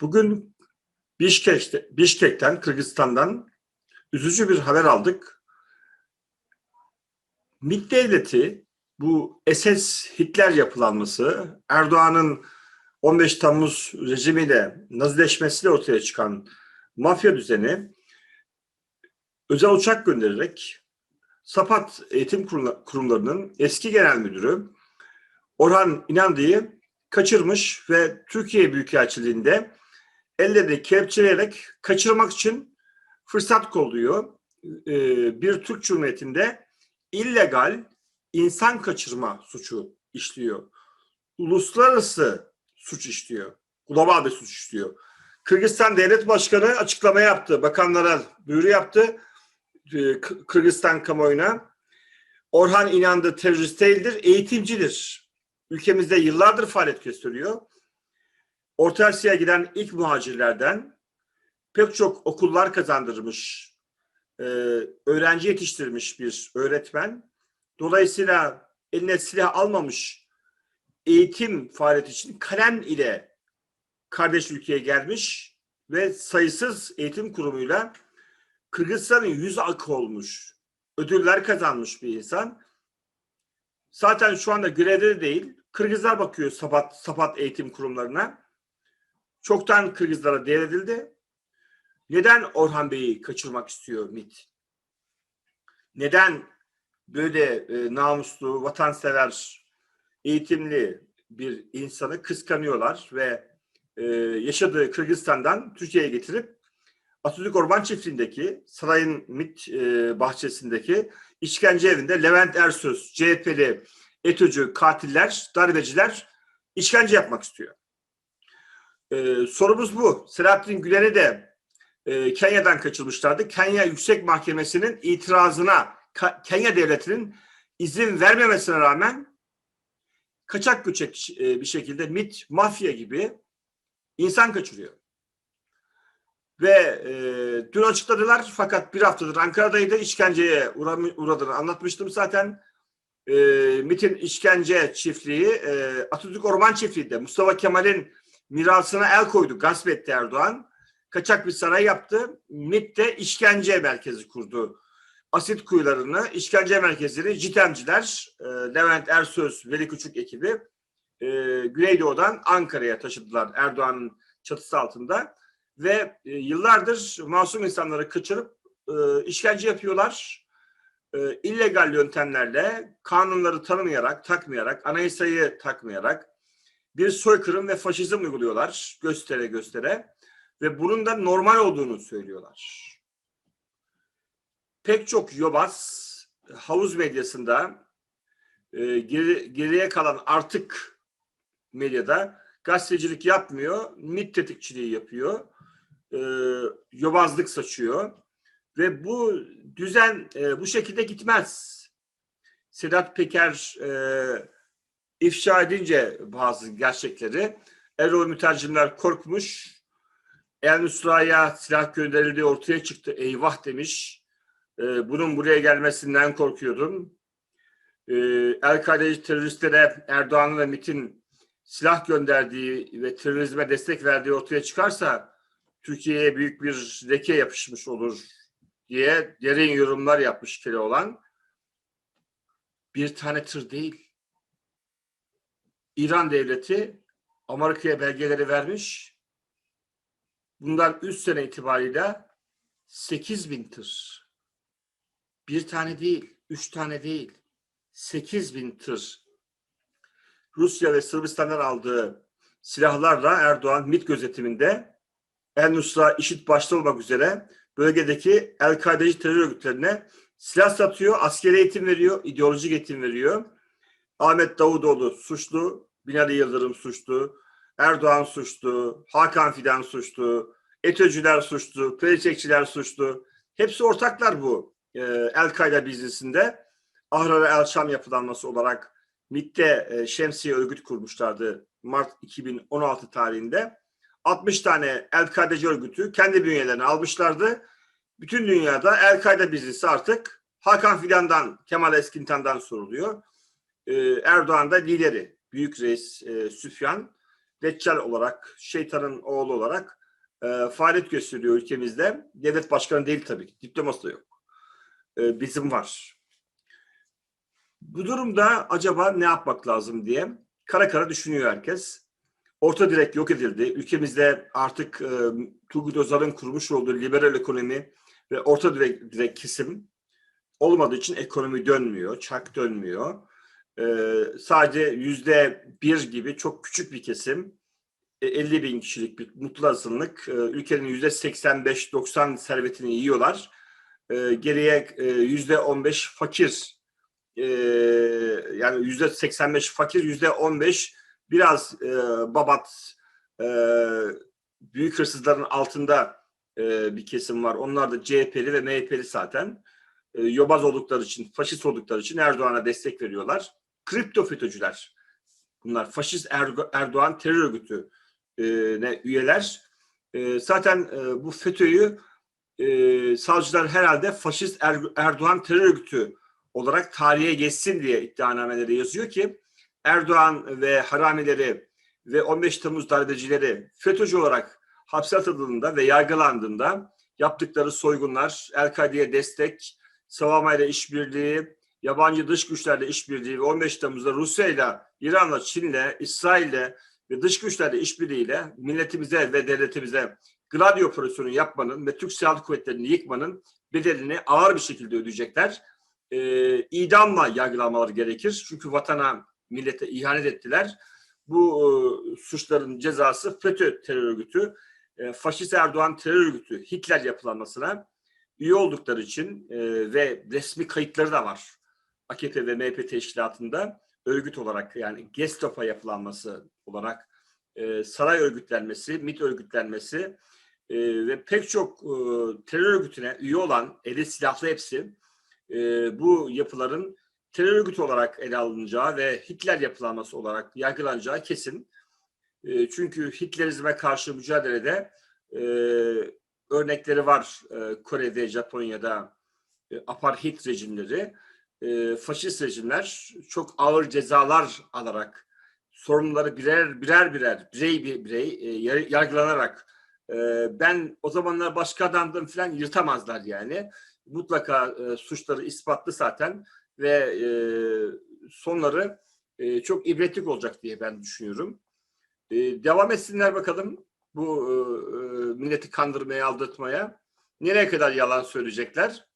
Bugün Bişkek'te, Bişkek'ten, Kırgızistan'dan üzücü bir haber aldık. MİT devleti bu SS Hitler yapılanması, Erdoğan'ın 15 Temmuz rejimiyle nazileşmesiyle ortaya çıkan mafya düzeni özel uçak göndererek Sapat Eğitim Kurumları'nın eski genel müdürü Orhan İnandı'yı kaçırmış ve Türkiye Büyükelçiliği'nde ellerini kepçeleyerek kaçırmak için fırsat kolluyor. Ee, bir Türk Cumhuriyeti'nde illegal insan kaçırma suçu işliyor. Uluslararası suç işliyor. Global bir suç işliyor. Kırgızistan Devlet Başkanı açıklama yaptı. Bakanlara duyuru yaptı. Ee, Kırgızistan kamuoyuna. Orhan inandı terörist değildir, eğitimcidir. Ülkemizde yıllardır faaliyet gösteriyor. Orta Asya'ya giden ilk muhacirlerden pek çok okullar kazandırmış, e, öğrenci yetiştirmiş bir öğretmen. Dolayısıyla eline silah almamış eğitim faaliyeti için kalem ile kardeş ülkeye gelmiş ve sayısız eğitim kurumuyla Kırgızistan'ın yüz akı olmuş, ödüller kazanmış bir insan. Zaten şu anda grevde değil, Kırgızlar bakıyor Sapat, Sapat eğitim kurumlarına. Çoktan Kırgızlara devredildi. Neden Orhan Bey'i kaçırmak istiyor MİT? Neden böyle e, namuslu, vatansever, eğitimli bir insanı kıskanıyorlar ve e, yaşadığı Kırgızistan'dan Türkiye'ye getirip Atatürk Orman Çiftliği'ndeki sarayın MİT e, bahçesindeki işkence evinde Levent Ersöz, CHP'li ETÖ'cü katiller, darbeciler işkence yapmak istiyor. Ee, sorumuz bu. Selahattin Gülen'i de e, Kenya'dan kaçırmışlardı. Kenya Yüksek Mahkemesi'nin itirazına Kenya devletinin izin vermemesine rağmen kaçak göçek e, bir şekilde MIT, mafya gibi insan kaçırıyor. Ve e, dün açıkladılar fakat bir haftadır Ankara'daydı. işkenceye uğradığını anlatmıştım zaten. E, MIT'in işkence çiftliği e, Atatürk Orman Çiftliği'nde Mustafa Kemal'in mirasına el koydu. Gasp etti Erdoğan. Kaçak bir saray yaptı. MIT de işkence merkezi kurdu. Asit kuyularını, işkence merkezleri, citemciler, e, Levent Ersöz, Veli Küçük ekibi e, Güneydoğu'dan Ankara'ya taşıdılar Erdoğan'ın çatısı altında. Ve e, yıllardır masum insanları kaçırıp e, işkence yapıyorlar. E, illegal yöntemlerle kanunları tanımayarak, takmayarak, anayasayı takmayarak, bir soykırım ve faşizm uyguluyorlar göstere göstere ve bunun da normal olduğunu söylüyorlar. Pek çok yobaz havuz medyasında e, geri, geriye kalan artık medyada gazetecilik yapmıyor, mit tetikçiliği yapıyor, e, yobazlık saçıyor ve bu düzen e, bu şekilde gitmez. Sedat Peker e, ifşa edince bazı gerçekleri Erol mütercimler korkmuş. El Nusra'ya silah gönderildiği ortaya çıktı. Eyvah demiş. Ee, bunun buraya gelmesinden korkuyordum. Ee, El-Kaide teröristlere Erdoğan'ın ve MİT'in silah gönderdiği ve terörizme destek verdiği ortaya çıkarsa Türkiye'ye büyük bir leke yapışmış olur diye derin yorumlar yapmış Keloğlan. Bir tane tır değil İran devleti Amerika'ya belgeleri vermiş. Bundan 3 sene itibariyle 8 bin tır. Bir tane değil, üç tane değil. 8 bin tır. Rusya ve Sırbistan'dan aldığı silahlarla Erdoğan MİT gözetiminde El Nusra işit başta olmak üzere bölgedeki El-Kaideci terör örgütlerine silah satıyor, askeri eğitim veriyor, ideolojik eğitim veriyor. Ahmet Davutoğlu suçlu, Binali Yıldırım suçlu, Erdoğan suçlu, Hakan Fidan suçlu, ETÖ'cüler suçlu, Periçekçiler suçlu. Hepsi ortaklar bu e, El-Kaide biznesinde. Ahrar ve El-Şam yapılanması olarak MİT'te e, Şemsiye örgüt kurmuşlardı Mart 2016 tarihinde. 60 tane El-Kaideci örgütü kendi bünyelerine almışlardı. Bütün dünyada El-Kaide biznesi artık Hakan Fidan'dan, Kemal Eskintan'dan soruluyor. Ee, Erdoğan da lideri, büyük reis e, Süfyan Deccal olarak, şeytanın oğlu olarak e, faaliyet gösteriyor ülkemizde. Devlet başkanı değil tabii ki. Diploması da yok. E, bizim var. Bu durumda acaba ne yapmak lazım diye kara kara düşünüyor herkes. Orta direk yok edildi. Ülkemizde artık e, Turgut Özal'ın kurmuş olduğu liberal ekonomi ve orta direk, direk kesim olmadığı için ekonomi dönmüyor, çark dönmüyor. Ee, sadece yüzde bir gibi çok küçük bir kesim, e, 50 bin kişilik bir mutlu azınlık, e, ülkenin yüzde 85-90 servetini yiyorlar. E, geriye e, yüzde 15 fakir, e, yani yüzde 85 fakir, yüzde 15 biraz e, babat, e, büyük hırsızların altında e, bir kesim var. Onlar da CHP'li ve MHP'li zaten. E, yobaz oldukları için, faşist oldukları için Erdoğan'a destek veriyorlar. Kripto FETÖ'cüler. Bunlar faşist Erdo- Erdoğan terör örgütü e, ne üyeler. E, zaten e, bu FETÖ'yü savcılar herhalde faşist Er- Erdoğan terör örgütü olarak tarihe geçsin diye iddianameleri yazıyor ki Erdoğan ve haramileri ve 15 Temmuz darbecileri FETÖ'cü olarak hapse atıldığında ve yargılandığında yaptıkları soygunlar, El-Kaide'ye destek, savunmayla işbirliği, yabancı dış güçlerle işbirliği ve 15 Temmuz'da Rusya ile, İran'la, Çin'le, İsrail'le ve dış güçlerle işbirliğiyle milletimize ve devletimize Gladio operasyonu yapmanın ve Türk Silahlı Kuvvetleri'ni yıkmanın bedelini ağır bir şekilde ödeyecekler. Ee, idamla yargılamaları gerekir. Çünkü vatana, millete ihanet ettiler. Bu e, suçların cezası FETÖ terör örgütü, e, faşist Erdoğan terör örgütü, Hitler yapılanmasına üye oldukları için e, ve resmi kayıtları da var. AKP ve MHP teşkilatında örgüt olarak yani Gestapo yapılanması olarak e, saray örgütlenmesi, MİT örgütlenmesi e, ve pek çok e, terör örgütüne üye olan, eli silahlı hepsi bu yapıların terör örgütü olarak ele alınacağı ve Hitler yapılanması olarak yargılanacağı kesin. Çünkü Hitlerizme karşı mücadelede örnekleri var Kore'de, Japonya'da e, apartheid rejimleri. E, faşist rejimler çok ağır cezalar alarak sorumluları birer birer birer birey bir birey e, yar- yargılanarak e, ben o zamanlar başka adamdım falan yırtamazlar yani. Mutlaka e, suçları ispatlı zaten ve e, sonları e, çok ibretlik olacak diye ben düşünüyorum. E, devam etsinler bakalım bu e, e, milleti kandırmaya, aldatmaya. Nereye kadar yalan söyleyecekler?